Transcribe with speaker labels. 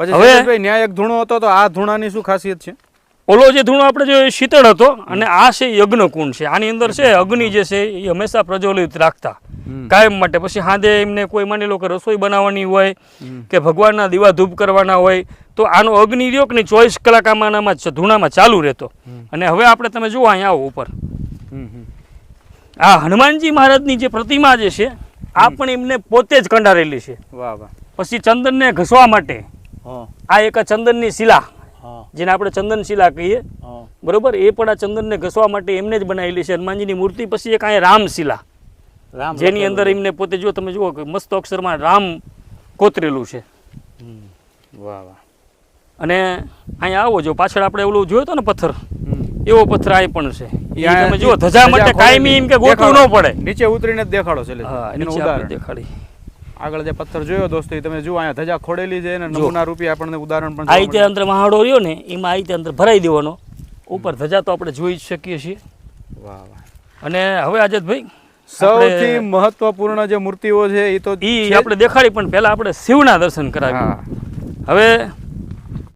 Speaker 1: પછી
Speaker 2: હવે-
Speaker 1: ન્યાય એક ધૂણો હતો તો આ ધૂણાની શું ખાસિયત છે?
Speaker 2: ઓલો જે ધૂણો આપણે જે શીતળ હતો અને આ છે યજ્ઞ કુંડ છે. આની અંદર છે અગ્નિ જે છે એ હંમેશા પ્રજ્વલિત રાખતા. કાયમ માટે. પછી હાંદે એમને કોઈ માની લો કે રસોઈ બનાવવાની હોય. કે ભગવાનના દીવા ધૂપ કરવાના હોય તો આનો અગ્નિ રહ્યો કે ચોવીસ કલાક આમાં ધૂણામાં ચાલુ રહેતો. અને હવે આપણે તમે જુઓ અહીંયા આવો ઉપર. આ હનુમાનજી મહારાજની જે પ્રતિમા જે છે આ પણ એમને પોતે જ કંડારેલી છે.
Speaker 1: વાહ વાહ.
Speaker 2: પછી ચંદનને ઘસવા માટે આ એક ચંદનની શિલા જેને આપણે ચંદન શિલા કહીએ. બરોબર? એ પણ આ ચંદનને ઘસવા માટે એમને જ બનાવેલી છે. હનુમાનજીની મૂર્તિ પછી એક અહીંયા રામશિલા જેની અંદર એમને પોતે જો તમે જુઓ કે મસ્ત અક્ષરમાં રામ કોતરેલું છે.
Speaker 1: વાહ વાહ.
Speaker 2: અને અહીંયા આવો જો પાછળ આપણે ઓલું જોયો હતો ને પથ્થર? એવો પથ્થર આ પણ છે. તમે જુઓ ધજા માટે કાયમી એમ કે ગોતવું ન પડે.
Speaker 1: નીચે ઉતરીને દેખાડો છે
Speaker 2: હા નીચે દેખાડી.
Speaker 1: આગળ જે પથ્થર જોયો દોસ્તો એ તમે જુઓ અહીંયા ધજા ખોડેલી છે અને નમૂના રૂપિયા આપણને ઉદાહરણ પણ
Speaker 2: આ રીતે અંદર મહાડો રહ્યો ને એમાં આ રીતે અંદર ભરાઈ દેવાનો. ઉપર ધજા તો આપણે જોઈ જ શકીએ છીએ.
Speaker 1: વાહ વાહ.
Speaker 2: અને હવે આજતભાઈ
Speaker 1: સૌથી મહત્વપૂર્ણ જે મૂર્તિઓ છે એ તો એ
Speaker 2: આપણે દેખાડી પણ પહેલા આપણે શિવના દર્શન
Speaker 1: કરાવ્યા
Speaker 2: હવે